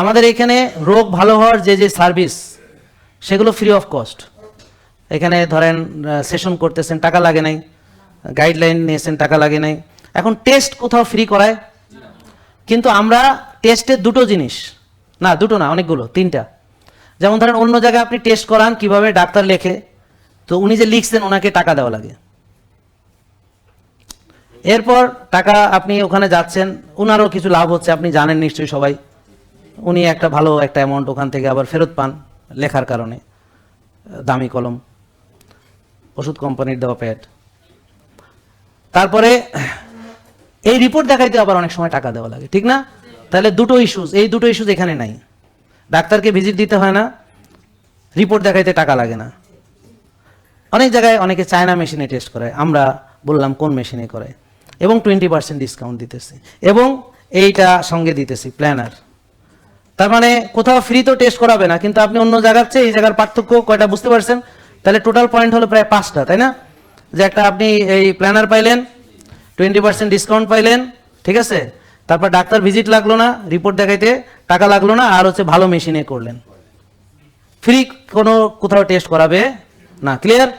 আমাদের এখানে রোগ ভালো হওয়ার যে যে সার্ভিস, সেগুলো ফ্রি অফ কস্ট এখানে ধরেন সেশন করতেছেন, টাকা লাগে নাই গাইডলাইন নিয়েছেন, টাকা লাগে নাই। এখন টেস্ট কোথাও ফ্রি করায়। কিন্তু আমরা টেস্টের দুটো জিনিস, না, দুটো না, অনেকগুলো, তিনটা। যেমন ধরেন, অন্য জায়গায় আপনি টেস্ট করান, কীভাবে ডাক্তার লেখে, তো উনি যে লিখছেন, ওনাকে টাকা দেওয়া লাগে। এরপর টাকা আপনি ওখানে যাচ্ছেন ওনারও কিছু লাভ হচ্ছে, আপনি জানেন নিশ্চয়ই সবাই। উনি একটা ভালো একটা অ্যামাউন্ট ওখান থেকে আবার ফেরত পান লেখার কারণে। দামি কলম, ওষুধ কোম্পানির দেওয়া প্যাড তারপরে এই রিপোর্ট দেখাইতে আবার অনেক সময় টাকা দেওয়া লাগে, ঠিক না? তাহলে দুটো ইস্যুস এই দুটো ইস্যুস এখানে নাই। ডাক্তারকে ভিজিট দিতে হয় না রিপোর্ট দেখাইতে টাকা লাগে না। অনেক জায়গায় অনেকে চায়না মেশিনে টেস্ট করে আমরা বললাম কোন মেশিনে করে এবং টোয়েন্টি পার্সেন্ট ডিসকাউন্ট দিতেছি। এবং এইটা সঙ্গে দিতেছি প্ল্যানার তার মানে কোথাও ফ্রি তো টেস্ট করাবে না, কিন্তু আপনি অন্য জায়গার চেয়ে এই জায়গার পার্থক্য কয়টা বুঝতে পারছেন? তাহলে টোটাল পয়েন্ট হলো প্রায় পাঁচটা, তাই না? যে একটা আপনি এই প্ল্যানার পাইলেন টোয়েন্টি পার্সেন্ট ডিসকাউন্ট পাইলেন, ঠিক আছে? তারপর ডাক্তার ভিজিট লাগল না রিপোর্ট দেখাইতে টাকা লাগল না, আর হচ্ছে ভালো মেশিনে করলেন। ফ্রি কোনো কোথাও টেস্ট করাবে না ক্লিয়ার